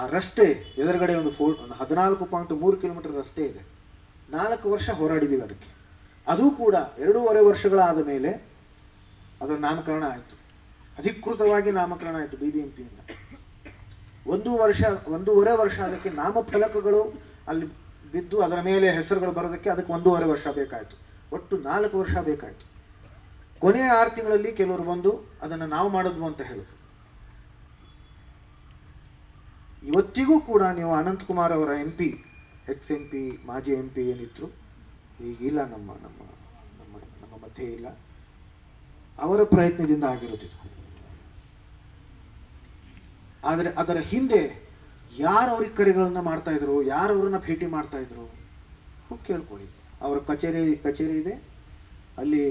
ಆ ರಸ್ತೆ ಎದುರುಗಡೆ ಒಂದು ಫೋ ಒಂದು ಹದಿನಾಲ್ಕು ಪಾಯಿಂಟ್ ಮೂರು ಕಿಲೋಮೀಟರ್ ರಸ್ತೆ ಇದೆ. ನಾಲ್ಕು ವರ್ಷ ಹೋರಾಡಿದ್ದೀವಿ ಅದಕ್ಕೆ. ಅದು ಕೂಡ ಎರಡೂವರೆ ವರ್ಷಗಳಾದ ಮೇಲೆ ಅದರ ನಾಮಕರಣ ಆಯಿತು. ಅಧಿಕೃತವಾಗಿ ನಾಮಕರಣ ಆಯಿತು ಬಿ ಬಿ ಎಂ ಪಿಯಿಂದ ಒಂದು ವರ್ಷ, ಒಂದೂವರೆ ವರ್ಷ ಅದಕ್ಕೆ ನಾಮಫಲಕಗಳು ಅಲ್ಲಿ ಬಿದ್ದು ಅದರ ಮೇಲೆ ಹೆಸರುಗಳು ಬರೋದಕ್ಕೆ ಅದಕ್ಕೆ ಒಂದೂವರೆ ವರ್ಷ ಬೇಕಾಯಿತು. ಒಟ್ಟು ನಾಲ್ಕು ವರ್ಷ ಬೇಕಾಯಿತು. ಕೊನೆಯ ಆರು ತಿಂಗಳಲ್ಲಿ ಕೆಲವರು ಬಂದು ಅದನ್ನು ನಾವು ಮಾಡಿದ್ವು ಅಂತ ಹೇಳಿದ್ರು. ಇವತ್ತಿಗೂ ಕೂಡ ನೀವು ಅನಂತ್ ಕುಮಾರ್ ಅವರ M P ex M P ಮಾಜಿ ಎಂ ಪಿ ಏನಿದ್ರು, ಈಗಿಲ್ಲ ನಮ್ಮ ನಮ್ಮ ನಮ್ಮ ನಮ್ಮ ಮಧ್ಯೆ ಇಲ್ಲ. ಅವರ ಪ್ರಯತ್ನದಿಂದ ಆಗಿರುತ್ತಿತ್ತು. ಆದರೆ ಅದರ ಹಿಂದೆ ಯಾರು ಅವ್ರಿಗೆ ಕರೆಗಳನ್ನ ಮಾಡ್ತಾ ಇದ್ರು, ಯಾರು ಅವ್ರನ್ನ ಭೇಟಿ ಮಾಡ್ತಾ ಇದ್ರು ಕೇಳ್ಕೊಳ್ಳಿ. ಅವರ ಕಚೇರಿ ಕಚೇರಿ ಇದೆ. ಅಲ್ಲಿ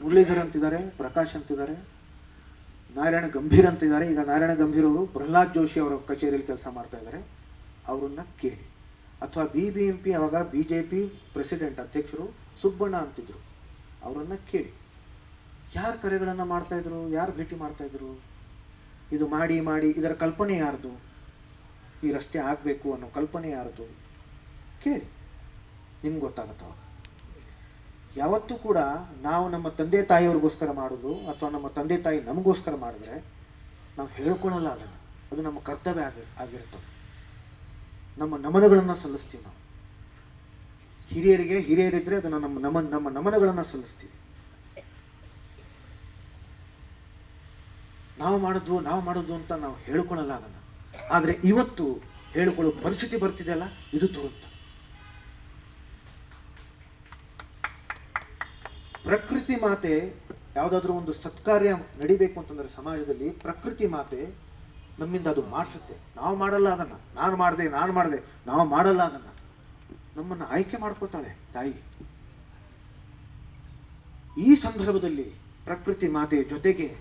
ಮುರಳೀಧರ್ ಅಂತಿದ್ದಾರೆ, ಪ್ರಕಾಶ್ ಅಂತಿದ್ದಾರೆ. ನಾರಾಯಣ ಗಂಭೀರ್ ಅಂತಿದ್ದಾರೆ ಈಗ ನಾರಾಯಣ ಗಂಭೀರ್ ಅವರು ಪ್ರಹ್ಲಾದ್ ಜೋಶಿ ಅವರ ಕಚೇರಿಯಲ್ಲಿ ಕೆಲಸ ಮಾಡ್ತಾ ಇದ್ದಾರೆ. ಅವರನ್ನ ಕೇಳಿ. ಅಥವಾ ಬಿ ಬಿ ಎಂ ಪಿ ಅವಾಗ ಬಿ ಜೆ ಪಿ ಪ್ರೆಸಿಡೆಂಟ್ ಅಧ್ಯಕ್ಷರು ಸುಬ್ಬಣ್ಣ ಅಂತಿದ್ರು. ಅವರನ್ನ ಕೇಳಿ. ಯಾರು ಕರೆಗಳನ್ನು ಮಾಡ್ತಾ ಇದ್ರು? ಯಾರು ಭೇಟಿ ಮಾಡ್ತಾ ಇದ್ರು? ಇದು ಮಾಡಿ ಮಾಡಿ, ಇದರ ಕಲ್ಪನೆ ಯಾರ್ದು? ಈ ರಸ್ತೆ ಆಗಬೇಕು ಅನ್ನೋ ಕಲ್ಪನೆ ಯಾರ್ದು? ಕೇಳಿ. ನಿಮ್ಗೆ ಗೊತ್ತಾಗತ್ತವ? ಯಾವತ್ತೂ ಕೂಡ ನಾವು ನಮ್ಮ ತಂದೆ ತಾಯಿಯವ್ರಿಗೋಸ್ಕರ ಮಾಡೋದು ಅಥವಾ ನಮ್ಮ ತಂದೆ ತಾಯಿ ನಮಗೋಸ್ಕರ ಮಾಡಿದ್ರೆ ನಾವು ಹೇಳ್ಕೊಳ್ಳಲ್ಲ ಅದನ್ನು. ಅದು ನಮ್ಮ ಕರ್ತವ್ಯ ಆಗಿ ಆಗಿರ್ತದೆ ನಮ್ಮ ನಮನಗಳನ್ನು ಸಲ್ಲಿಸ್ತೀವಿ ನಾವು. ಹಿರಿಯರಿಗೆ ಹಿರಿಯರಿದ್ದರೆ ಅದನ್ನು ನಮ್ಮ ನಮ, ನಮ್ಮ ನಮನಗಳನ್ನು ಸಲ್ಲಿಸ್ತೀವಿ. ನಾವು ಮಾಡಿದ್ವು ನಾವು ಮಾಡೋದು ಅಂತ ನಾವು ಹೇಳ್ಕೊಳ್ಳಲ್ಲ ಅದನ್ನು. ಆದರೆ ಇವತ್ತು ಹೇಳಿಕೊಳ್ಳೋ ಪರಿಸ್ಥಿತಿ ಬರ್ತಿದೆಯಲ್ಲ? ಇದು ದುರಂತ ಪ್ರಕೃತಿ ಮಾತೆ ಯಾವುದಾದ್ರೂ ಒಂದು ಸತ್ಕಾರ್ಯ ನಡಿಬೇಕು ಅಂತಂದ್ರೆ ಸಮಾಜದಲ್ಲಿ ಪ್ರಕೃತಿ ಮಾತೆ ನಮ್ಮಿಂದ ಅದು ಮಾಡಿಸುತ್ತೆ. ನಾವು ಮಾಡಲ್ಲ ಅದನ್ನ. ನಾನು ಮಾಡಿದೆ ನಾನು ಮಾಡಿದೆ. ನಾವು ಮಾಡಲ್ಲ ಅದನ್ನ. ನಮ್ಮನ್ನು ಆಯ್ಕೆ ಮಾಡ್ಕೋತಾಳೆ ತಾಯಿ. ಈ ಸಂದರ್ಭದಲ್ಲಿ ಪ್ರಕೃತಿ ಮಾತೆ ಜೊತೆಗೆ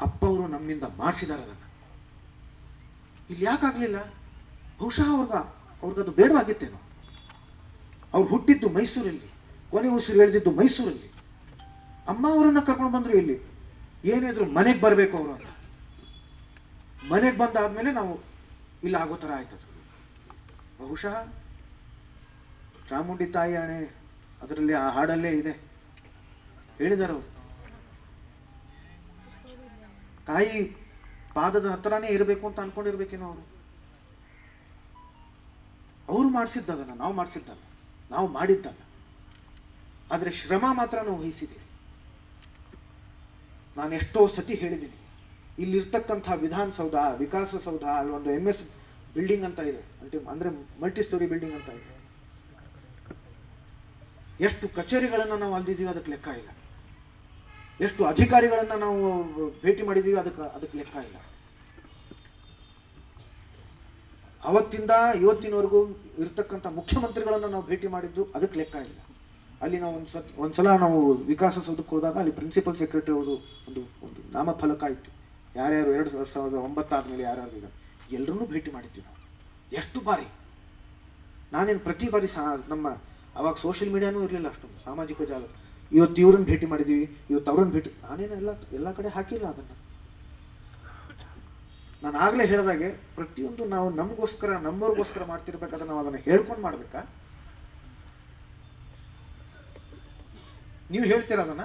ಅಪ್ಪ ಅವರು ನಮ್ಮಿಂದ ಮಾಡಿಸಿದಾರೆ ಅದನ್ನ. ಇಲ್ಲಿ ಯಾಕಾಗ್ಲಿಲ್ಲ ಬಹುಶಃ ಅವ್ರಿಗ, ಅವ್ರಿಗದು ಬೇಡವಾಗಿತ್ತೇನೋ. ಅವ್ರು ಹುಟ್ಟಿದ್ದು ಮೈಸೂರಲ್ಲಿ, ಕೊನೆ ಉಸಿರು ಎಳೆದಿದ್ದು ಮೈಸೂರಲ್ಲಿ. ಅಮ್ಮ ಅವರನ್ನ ಕರ್ಕೊಂಡು ಬಂದ್ರು ಇಲ್ಲಿ ಏನಿದ್ರು ಮನೆಗೆ ಬರಬೇಕು ಅವರು ಅಂತ. ಮನೆಗೆ ಬಂದಾದ್ಮೇಲೆ ನಾವು ಇಲ್ಲ, ಆಗೋ ಥರ ಆಯ್ತದು ಬಹುಶಃ ಚಾಮುಂಡಿ ತಾಯಿ ಅಣೆ ಅದರಲ್ಲಿ ಆ ಹಾಡಲ್ಲೇ ಇದೆ. ಹೇಳಿದರು ತಾಯಿ ಪಾದದ ಹತ್ರನೇ ಇರಬೇಕು ಅಂತ ಅನ್ಕೊಂಡಿರ್ಬೇಕೇನೋ ಅವರು. ಅವ್ರು ಮಾಡಿಸಿದ್ದದನ್ನ, ನಾವು ಮಾಡಿಸಿದ್ದಲ್ಲ. ನಾವು ಮಾಡಿದ್ದಲ್ಲ. ಆದರೆ ಶ್ರಮ ಮಾತ್ರ ನಾವು ವಹಿಸಿದ್ದೀವಿ ನಾನು ಎಷ್ಟೋ ಸತಿ ಹೇಳಿದ್ದೀನಿ. ಇಲ್ಲಿರ್ತಕ್ಕಂಥ ವಿಧಾನಸೌಧ, ವಿಕಾಸಸೌಧ ಅಲ್ಲೊಂದು ಎಂ ಎಸ್ ಬಿಲ್ಡಿಂಗ್ ಅಂತ ಇದೆ. ಅಂದ್ರೆ ಮಲ್ಟಿ ಸ್ಟೋರಿ ಬಿಲ್ಡಿಂಗ್ ಅಂತ ಇದೆ. ಎಷ್ಟು ಕಚೇರಿಗಳನ್ನು ನಾವು ಅಲ್ದಿದ್ದೀವಿ ಅದಕ್ಕೆ ಲೆಕ್ಕ ಇಲ್ಲ. ಎಷ್ಟು ಅಧಿಕಾರಿಗಳನ್ನು ನಾವು ಭೇಟಿ ಮಾಡಿದ್ದೀವಿ ಅದಕ್ಕೆ ಅದಕ್ಕೆ ಲೆಕ್ಕ ಇಲ್ಲ. ಅವತ್ತಿಂದ ಇವತ್ತಿನವರೆಗೂ ಇರ್ತಕ್ಕಂಥ ಮುಖ್ಯಮಂತ್ರಿಗಳನ್ನು ನಾವು ಭೇಟಿ ಮಾಡಿದ್ದು ಅದಕ್ಕೆ ಲೆಕ್ಕ ಇಲ್ಲ. ಅಲ್ಲಿ ನಾವು ಒಂದು ಸತ್, ಒಂದ್ಸಲ ನಾವು ವಿಕಾಸಸೌಧಕ್ಕೆ ಹೋದಾಗ ಅಲ್ಲಿ ಪ್ರಿನ್ಸಿಪಲ್ ಸೆಕ್ರೆಟರಿ ಅವರು ಒಂದು ಒಂದು ನಾಮಫಲಕ ಇತ್ತು. ಯಾರ್ಯಾರು ಎರಡು ಸಾವಿರದ ಆದಮೇಲೆ ಯಾರ್ಯಾರು ಇದ್ದಾರೆ. ಎಲ್ಲರನ್ನೂ ಭೇಟಿ ಮಾಡಿದ್ವಿ ನಾವು. ಎಷ್ಟು ಬಾರಿ? ನಾನೇನು ಪ್ರತಿ ಬಾರಿ ಸಹ ನಮ್ಮ, ಅವಾಗ ಸೋಷಿಯಲ್ ಮೀಡಿಯಾನೂ ಇರಲಿಲ್ಲ ಅಷ್ಟೊಂದು ಸಾಮಾಜಿಕ ಜಾಲ ಇವತ್ತು ಇವ್ರನ್ನ ಭೇಟಿ ಮಾಡಿದ್ದೀವಿ ಇವತ್ತು ಅವ್ರನ್ನ ಭೇಟಿ, ನಾನೇನು ಎಲ್ಲ ಎಲ್ಲ ಕಡೆ ಹಾಕಿಲ್ಲ ಅದನ್ನು. ನಾನು ಆಗಲೇ ಹೇಳಿದಾಗೆ ಪ್ರತಿಯೊಂದು ನಾವು ನಮಗೋಸ್ಕರ, ನಮ್ಮವ್ರಿಗೋಸ್ಕರ ಮಾಡ್ತಿರ್ಬೇಕಾದ್ರೆ ನಾವು ಅದನ್ನು ಹೇಳ್ಕೊಂಡು ಮಾಡ್ಬೇಕಾ? ನೀವು ಹೇಳ್ತೀರಾ ಅದನ್ನ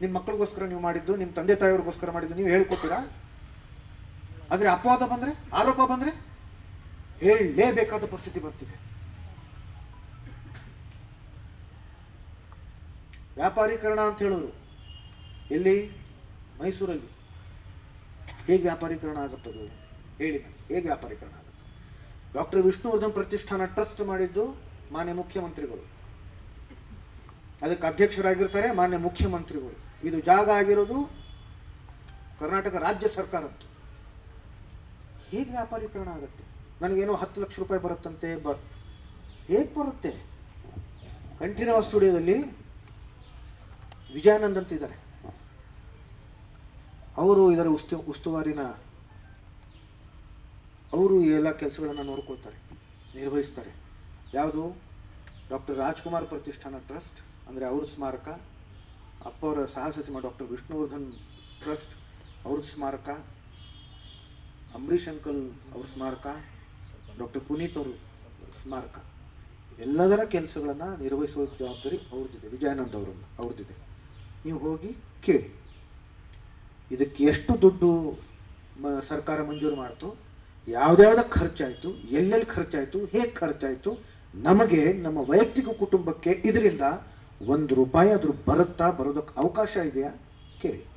ನಿಮ್ಮ ಮಕ್ಕಳಿಗೋಸ್ಕರ ನೀವು ಮಾಡಿದ್ದು ನಿಮ್ಮ ತಂದೆ ತಾಯಿಯವ್ರಿಗೋಸ್ಕರ ಮಾಡಿದ್ದು ನೀವು ಹೇಳ್ಕೊತೀರಾ? ಆದರೆ ಅಪವಾದ ಬಂದ್ರೆ, ಆರೋಪ ಬಂದ್ರೆ ಹೇಳಲೇಬೇಕಾದ ಪರಿಸ್ಥಿತಿ ಬರ್ತಿದೆ. ವ್ಯಾಪಾರೀಕರಣ ಅಂತ ಹೇಳಿದ್ರು ಎಲ್ಲಿ? ಮೈಸೂರಲ್ಲಿ. ಹೇಗೆ ವ್ಯಾಪಾರೀಕರಣ ಆಗುತ್ತದು ಹೇಳಿ ಹೇಗೆ ವ್ಯಾಪಾರೀಕರಣ ಆಗುತ್ತೆ? ಡಾಕ್ಟರ್ ವಿಷ್ಣುವರ್ಧನ್ ಪ್ರತಿಷ್ಠಾನ ಟ್ರಸ್ಟ್ ಮಾಡಿದ್ದು ಮಾನ್ಯ ಮುಖ್ಯಮಂತ್ರಿಗಳು. ಅದಕ್ಕೆ ಅಧ್ಯಕ್ಷರಾಗಿರ್ತಾರೆ ಮಾನ್ಯ ಮುಖ್ಯಮಂತ್ರಿಗಳು. ಇದು ಜಾಗ ಆಗಿರೋದು ಕರ್ನಾಟಕ ರಾಜ್ಯ ಸರ್ಕಾರದ್ದು. ಹೇಗೆ ವ್ಯಾಪಾರೀಕರಣ ಆಗುತ್ತೆ? ನನಗೇನೋ ಹತ್ತು ಲಕ್ಷ ರೂಪಾಯಿ ಬರುತ್ತಂತೆ ಬ, ಹೇಗೆ ಬರುತ್ತೆ? ಕಂಠೀರವ ಸ್ಟುಡಿಯೋದಲ್ಲಿ ವಿಜಯಾನಂದ್ ಅಂತ ಇದ್ದಾರೆ. ಅವರು ಇದರ ಉಸ್ತು, ಉಸ್ತುವಾರಿನ, ಅವರು ಈ ಎಲ್ಲ ಕೆಲಸಗಳನ್ನು ನೋಡ್ಕೊಳ್ತಾರೆ, ನಿರ್ವಹಿಸ್ತಾರೆ. ಯಾವುದು? ಡಾಕ್ಟರ್ ರಾಜ್ಕುಮಾರ್ ಪ್ರತಿಷ್ಠಾನ ಟ್ರಸ್ಟ್. ಅಂದರೆ ಅವ್ರ ಸ್ಮಾರಕ ಅಪ್ಪ ಅವರ ಸಹ ಸಚಿವ ಡಾಕ್ಟರ್ ವಿಷ್ಣುವರ್ಧನ್ ಟ್ರಸ್ಟ್ ಅವ್ರ ಸ್ಮಾರಕ, ಅಂಬರೀಷ್ ಅಂಕಲ್ ಅವ್ರ ಸ್ಮಾರಕ, ಡಾಕ್ಟರ್ ಪುನೀತ್ ಅವರು ಸ್ಮಾರಕ. ಎಲ್ಲದರ ಕೆಲಸಗಳನ್ನು ನಿರ್ವಹಿಸುವ ಜವಾಬ್ದಾರಿ ಅವ್ರದ್ದಿದೆ, ವಿಜಯಾನಂದ್ ಅವರು, ಅವ್ರದ್ದಿದೆ. ನೀವು ಹೋಗಿ ಕೇಳಿ. ಇದಕ್ಕೆ ಎಷ್ಟು ದುಡ್ಡು ಸರ್ಕಾರ ಮಂಜೂರು ಮಾಡ್ತು ಯಾವ್ದಾವ್ದಕ್ಕೆ ಖರ್ಚಾಯಿತು, ಎಲ್ಲೆಲ್ಲಿ ಖರ್ಚಾಯಿತು, ಹೇಗೆ ಖರ್ಚಾಯಿತು, ನಮಗೆ, ನಮ್ಮ ವೈಯಕ್ತಿಕ ಕುಟುಂಬಕ್ಕೆ ಇದರಿಂದ ಒಂದು ರೂಪಾಯಿ ಆದರೂ ಬರುತ್ತಾ ಬರೋದಕ್ಕೆ ಅವಕಾಶ ಇದೆಯಾ? ಕೇಳಿ.